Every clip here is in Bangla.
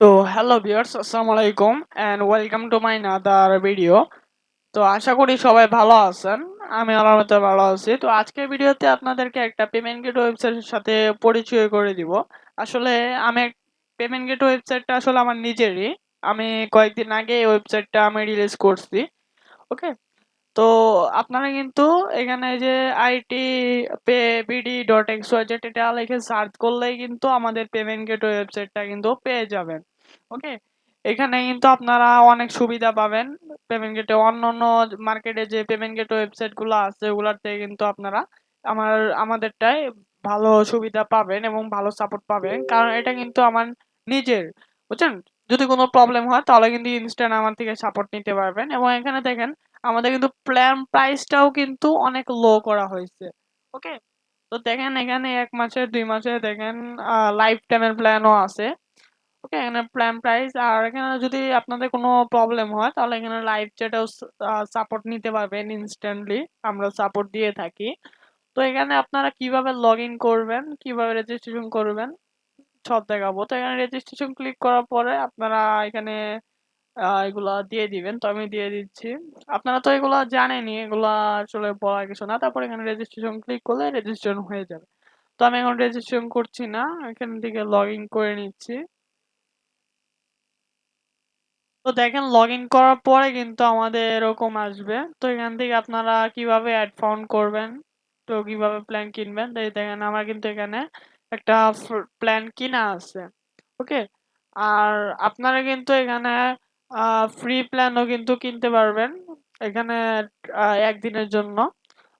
তো হ্যালো ভিউয়ার্স আসসালামু আলাইকুম and welcome to my another video তো আশা করি সবাই ভালো আছেন, আমি আল্লাহর মতো ভালো আছি। তো আজকের ভিডিওতে আপনাদেরকে একটা পেমেন্ট গেট ওয়েবসাইটের সাথে পরিচয় করে দিব। আসলে আমি পেমেন্ট গেট ওয়েবসাইটটা আসলে আমার নিজেরই। আমি কয়েকদিন আগে এই ওয়েবসাইটটা আমি রিলিজ করছি। ওকে তো আপনারা কিন্তু এখানে যে IT pay BD dot X এটা লিখে সার্চ করলেই কিন্তু আমাদের পেমেন্ট গেটওয়ে ওয়েবসাইটটা কিন্তু পেয়ে যাবেন। ওকে এখানে কিন্তু আপনারা অনেক সুবিধা পাবেন। পেমেন্ট গেটে অন্য অন্য মার্কেটে যে পেমেন্ট গেটওয়ে ওয়েবসাইটগুলো আছে, ওগুলার থেকে কিন্তু আপনারা আমার, আমাদেরটাই ভালো সুবিধা পাবেন এবং ভালো সাপোর্ট পাবেন। কারণ এটা কিন্তু আমার নিজের, বুঝছেন? যদি কোনো প্রবলেম হয় তাহলে কিন্তু ইনস্ট্যান্ট আমার থেকে সাপোর্ট নিতে পারবেন। এবং এখানে দেখেন আমাদের কিন্তু প্ল্যান প্রাইসটাও কিন্তু অনেক লো করা হয়েছে ওকে তো দেখেন এখানে এক মাসে, দুই মাসে দেখেন লাইফ টাইমের প্ল্যানও আছে ওকে এখানে প্ল্যান প্রাইস আর এখানে যদি আপনাদের কোনো প্রবলেম হয়, তাহলে এখানে লাইভ চ্যাটেও সাপোর্ট নিতে পারবেন ইনস্ট্যান্টলি আমরা সাপোর্ট দিয়ে থাকি। তো এখানে আপনারা কীভাবে লগ ইন করবেন, কীভাবে রেজিস্ট্রেশন করবেন, সব দেখাবো। তো এখানে রেজিস্ট্রেশন ক্লিক করার পরে আপনারা এখানে এগুলা দিয়ে দিবেন। তো আমি দিয়ে দিচ্ছি। আপনারা তো এগুলা জানেনই, এগুলা আসলে বলার কিছু না। তারপর এখানে রেজিস্ট্রেশন ক্লিক করলে রেজিস্ট্রেশন হয়ে যাবে। তো আমি এখন রেজিস্ট্রেশন করছি না। এখান থেকে লগ করে নিচ্ছি। তো দেখেন লগ ইন করার পরে কিন্তু আমাদের এরকম আসবে। তো এখান থেকে আপনারা কীভাবে অ্যাড ফাউন্ড করবেন? তো কীভাবে প্ল্যান কিনবেন? তাই দেখেন, আমার কিন্তু এখানে একটা প্ল্যান কিনা আছে। ওকে আর আপনারা কিন্তু এখানে ফ্রি প্ল্যানও কিন্তু কিনতে পারবেন। এখানে একদিনের জন্য।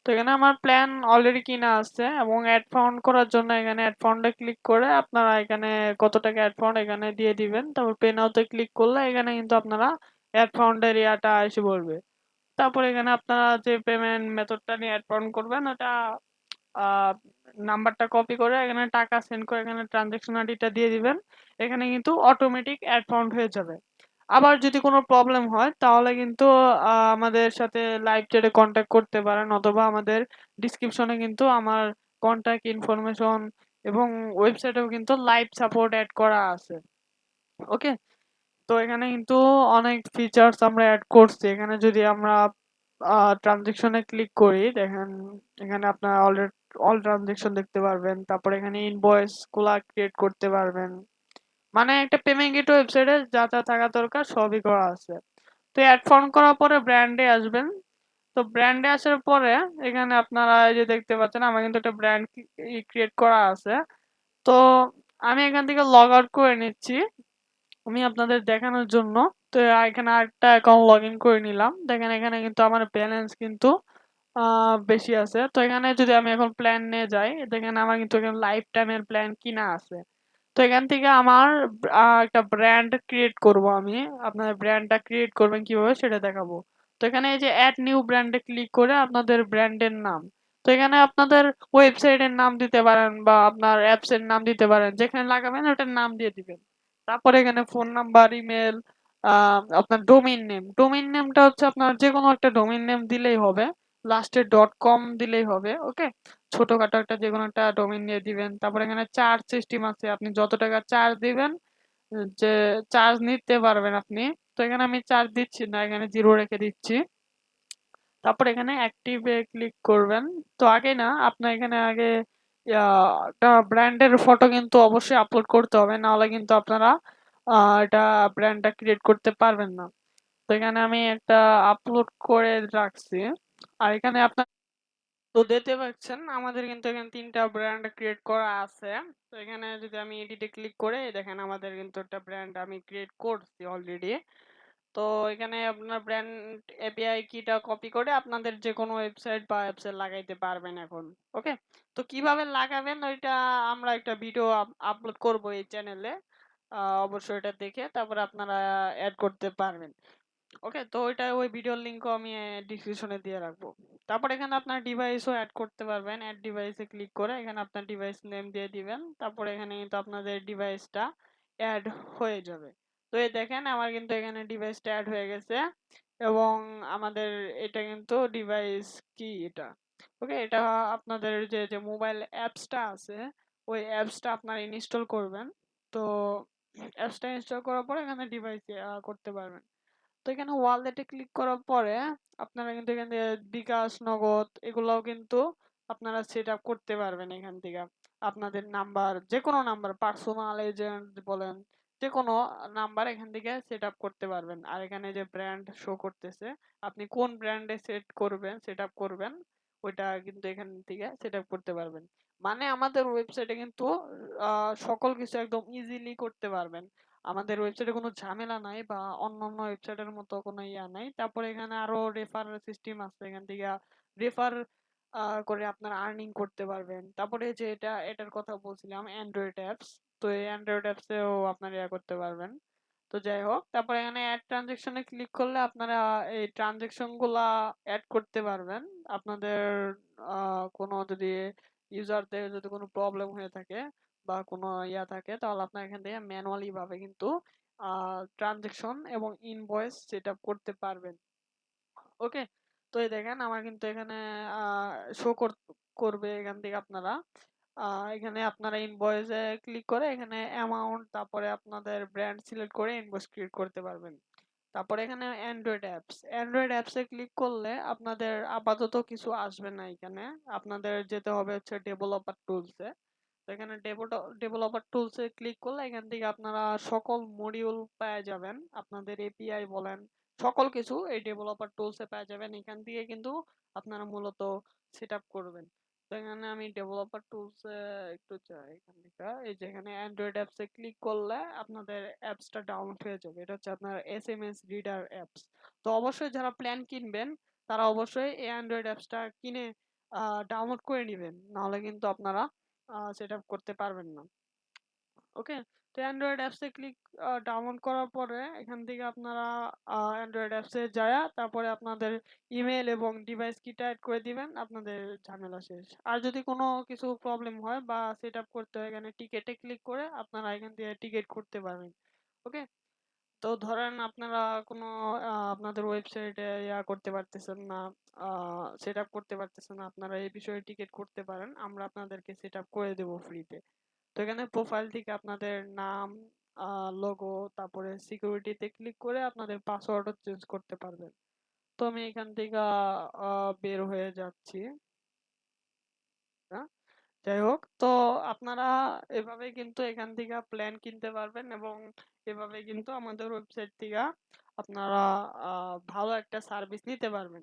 তো এখানে আমার প্ল্যান অলরেডি কিনা আছে এবং অ্যাড ফাউন্ড করার জন্য এখানে অ্যাড ফাউন্ডে ক্লিক করে আপনারা এখানে কত টাকা অ্যাড ফাউন্ড এখানে দিয়ে দিবেন। তারপর পে নাওতে ক্লিক করলে এখানে কিন্তু আপনারা অ্যাড ফাউন্ডের ইয়াটা এসে পড়বে। তারপর এখানে আপনারা যে পেমেন্ট মেথডটা নিয়ে অ্যাড ফাউন্ড করবেন, ওটা নাম্বারটা কপি করে এখানে টাকা সেন্ড করে এখানে ট্রানজেকশন আইডিটা দিয়ে দিবেন। এখানে কিন্তু অটোমেটিক অ্যাড ফাউন্ড হয়ে যাবে। আবার যদি কোনো প্রবলেম হয় তাহলে কিন্তু আহ, আমাদের সাথে লাইভ চ্যাটে কন্ট্যাক্ট করতে পারেন অথবা আমাদের ডিসক্রিপশনে কিন্তু আমার কন্ট্যাক্ট ইনফরমেশন এবং ওয়েবসাইটেও কিন্তু লাইভ সাপোর্ট অ্যাড করা আছে। ওকে তো এখানে কিন্তু অনেক ফিচার্স আমরা অ্যাড করছি। এখানে যদি আমরা ট্রানজেকশনে ক্লিক করি দেখেন এখানে আপনার অলরেডি অল ট্রানজেকশন দেখতে পারবেন। তারপর এখানে ইনভয়েসগুলা ক্রিয়েট করতে পারবেন। মানে একটা পেমেন্ট গেট ওয়েবসাইটে যা যা থাকা দরকার সবই করা আছে। তো অ্যাড ফর্ম করার পরে ব্র্যান্ডে আসবেন। তো ব্র্যান্ডে আসার পরে এখানে আপনারা এই যে দেখতে পাচ্ছেন, আমার কিন্তু একটা ব্র্যান্ড ক্রিয়েট করা আছে। তো আমি এখান থেকে লগ আউট করে নিচ্ছি। আমি আপনাদের দেখানোর জন্য। তো এখানে আরেকটা অ্যাকাউন্ট লগ ইন করে নিলাম। দেখেন এখানে কিন্তু আমার ব্যালেন্স কিন্তু বেশি আছে। তো এখানে যদি আমি এখন প্ল্যান নিয়ে যাই, দেখেন আমার কিন্তু এখানে লাইফ টাইমের প্ল্যান কিনা আছে। তো এখান থেকে আমার একটা ব্র্যান্ড ক্রিয়েট করব আমি। আপনাদের ব্র্যান্ডটা ক্রিয়েট করবেন কীভাবে সেটা দেখাবো। তো এখানে এই যে অ্যাড নিউ ব্র্যান্ডে ক্লিক করে আপনাদের ব্র্যান্ডের নাম। তো এখানে আপনাদের ওয়েবসাইটের নাম দিতে পারেন বা আপনার অ্যাপস এর নাম দিতে পারেন। যেখানে লাগাবেন ওটার নাম দিয়ে দিবেন। তারপরে এখানে ফোন নাম্বার ইমেল আপনার ডোমেইন নেম ডোমেইন নেমটা হচ্ছে আপনার যে কোনো একটা ডোমেইন নেম দিলেই হবে। লাস্টে ডট কম দিলেই হবে ওকে ছোটখাটো একটা যে কোনো একটা ডোমেইন নিয়ে দিবেন। তারপর এখানে চার্জ সিস্টেম আছে, আপনি যত টাকা চার্জ দিবেন, যে চার্জ নিতে পারবেন আপনি। তো এখানে আমি চার্জ দিচ্ছি না, এখানে জিরো রেখে দিচ্ছি। তারপর এখানে অ্যাক্টিভে ক্লিক করবেন। তো আগে না, আপনার এখানে আগে একটা ব্র্যান্ডের ফটো কিন্তু অবশ্যই আপলোড করতে হবে না হলে কিন্তু আপনারা এটা ব্র্যান্ডটা ক্রিয়েট করতে পারবেন না। তো এখানে আমি একটা আপলোড করে রাখছি। আর এখানে আপনার তো দেখতে পাচ্ছেন, আমাদের কিন্তু এখানে তিনটা ব্র্যান্ড ক্রিয়েট করা আছে। তো এখানে যদি আমি এডিটে ক্লিক করে দেখেন আমাদের কিন্তু একটা ব্র্যান্ড আমি ক্রিয়েট করছি অলরেডি তো এখানে আপনার ব্র্যান্ড এপিআই কিটা কপি করে আপনাদের যে কোনো ওয়েবসাইট বা অ্যাপসে লাগাইতে পারবেন এখন ওকে তো কীভাবে লাগাবেন ওইটা আমরা একটা ভিডিও আপলোড করব এই চ্যানেলে অবশ্যই এটা দেখে তারপরে আপনারা অ্যাড করতে পারবেন। ওকে তো ওইটা ওই ভিডিওর লিংকও আমি ডিসক্রিপশনে দিয়ে রাখব। তারপর এখানে আপনার ডিভাইসও অ্যাড করতে পারবেন। অ্যাড ডিভাইসে ক্লিক করে এখানে আপনার ডিভাইস নেম দিয়ে দিবেন। তারপর এখানে কিন্তু আপনাদের ডিভাইসটা অ্যাড হয়ে যাবে। তো এই দেখেন, আমার কিন্তু এখানে ডিভাইসটা অ্যাড হয়ে গেছে এবং আমাদের এটা কিন্তু ডিভাইস কি এটা? ওকে এটা আপনাদের যে যে মোবাইল অ্যাপসটা আছে, ওই অ্যাপসটা আপনারা ইনস্টল করবেন। তো অ্যাপসটা ইনস্টল করার পরে এখানে ডিভাইস করতে পারবেন। তো এখানে ওয়ালেটে ক্লিক করার পরে আপনারা কিন্তু এখান থেকে বিকাশ, নগদ এগুলাও কিন্তু আপনারা সেটআপ করতে পারবেন এখান থেকে। আপনাদের নাম্বার যেকোনো নাম্বার পার্সোনাল, এজেন্ট বলেন যেকোনো নাম্বার এখান থেকে সেটআপ করতে পারবেন। আর এখানে যে ব্র্যান্ড শো করতেছে, আপনি কোন ব্র্যান্ডে সেট করবেন, সেটআপ করবেন ওইটা কিন্তু এখান থেকে সেটআপ করতে পারবেন। মানে আমাদের ওয়েবসাইটে কিন্তু সকল কিছু একদম ইজিলি করতে পারবেন। আমাদের ওয়েবসাইটে কোনো ঝামেলা নাই বা অন্যান্য ওয়েবসাইটের মতো কোনো ইয়া নাই। তারপরে এখানে আরও রেফার সিস্টেম আছে। এখান থেকে রেফার করে আপনারা আর্নিং করতে পারবেন। তারপরে যে এটা এটার কথা বলছিলাম অ্যান্ড্রয়েড অ্যাপস। তো এই অ্যান্ড্রয়েড অ্যাপসেও আপনারা ইয়া করতে পারবেন। তো যাই হোক, তারপরে এখানে এড ট্রান্সেকশন এ ক্লিক করলে আপনারা এই ট্রান্সেকশনগুলা এড করতে পারবেন। আপনাদের কোনো যদি ইউজারদের যদি কোনো প্রবলেম হয়ে থাকে বা কোনো ইয়া থাকে, তাহলে আপনারা এখান থেকে ম্যানুয়ালি ভাবে কিন্তু, আ ট্রান্সেকশন এবং ইনভয়েস সেটআপ করতে পারবেন। ওকে? তো এই দেখেন, আমার কিন্তু এখানে শো করবে এখান থেকে আপনারা এখানে আপনারা ইনভয়েস ক্লিক করে এখানে অ্যামাউন্ট তারপরে আপনাদের ব্র্যান্ড সিলেক্ট করে ইনভয়েস ক্রিয়েট করতে পারবেন। তারপরে এখানে অ্যান্ড্রয়েড অ্যাপস। অ্যান্ড্রয়েড অ্যাপসে ক্লিক করলে আপনাদের আপাতত কিছু আসবে না এখানে। আপনাদের যেতে হবে হচ্ছে ডেভেলপার টুলস। তো এখানে ডেভেলপার টুলস ক্লিক করলে এখান থেকে আপনারা সকল মডিউল পেয়ে যাবেন। আপনাদের এপিআই বলেন, সকল কিছু এই ডেভেলপার টুলস পেয়ে যাবেন। এখান থেকে কিন্তু আপনারা মূলত সেটআপ করবেন। তো এখানে আমি ডেভেলপার টুলস একটু যাই এখান থেকে। এই যে এখানে অ্যান্ড্রয়েড অ্যাপস ক্লিক করলে আপনাদের অ্যাপসটা ডাউনলোড হয়ে যাবে। এটা হচ্ছে আপনার এসএমএস রিডার অ্যাপস। তো অবশ্যই যারা প্ল্যান কিনবেন তারা অবশ্যই এই অ্যান্ড্রয়েড অ্যাপসটা কিনে ডাউনলোড করে নেবেন নাহলে কিন্তু আপনারা আ সেটআপ করতে পারবেন না। ওকে? তো অ্যান্ড্রয়েড অ্যাপস ক্লিক ডাউনলোড করার পরে এখান থেকে আপনারা অ্যান্ড্রয়েড অ্যাপস যায়া, তারপরে আপনাদের ইমেইল এবং ডিভাইস কিটা এড করে দিবেন। আপনাদের ঝামেলা শেষ। আর যদি কোনো কিছু প্রবলেম হয় বা সেটআপ করতে হয় এখানে টিকেটে ক্লিক করে আপনারা এখান থেকে টিকেট করতে পারবেন। ওকে? তো ধরেন আপনারা কোনো আপনাদের ওয়েবসাইটে ইয়া করতে পারতেছেন না, আ সেটআপ করতে পারতেছেন না। আপনারা এই বিষয়ে টিকেট করতে পারেন। আমরা আপনাদেরকে সেটআপ করে দেব ফ্রিতে। তো এখানে প্রোফাইল থেকে আপনাদের নাম, লোগো তারপরে সিকিউরিটি তে ক্লিক করে আপনাদের পাসওয়ার্ডও চেঞ্জ করতে পারবেন। তো আমি এখান থেকে বের হয়ে যাচ্ছি। আ যাই হোক, তো আপনারা এভাবে কিন্তু এখান থেকে প্ল্যান কিনতে পারবেন এবং এভাবে কিন্তু আমাদের ওয়েবসাইট থেকে আপনারা ভালো একটা সার্ভিস নিতে পারবেন।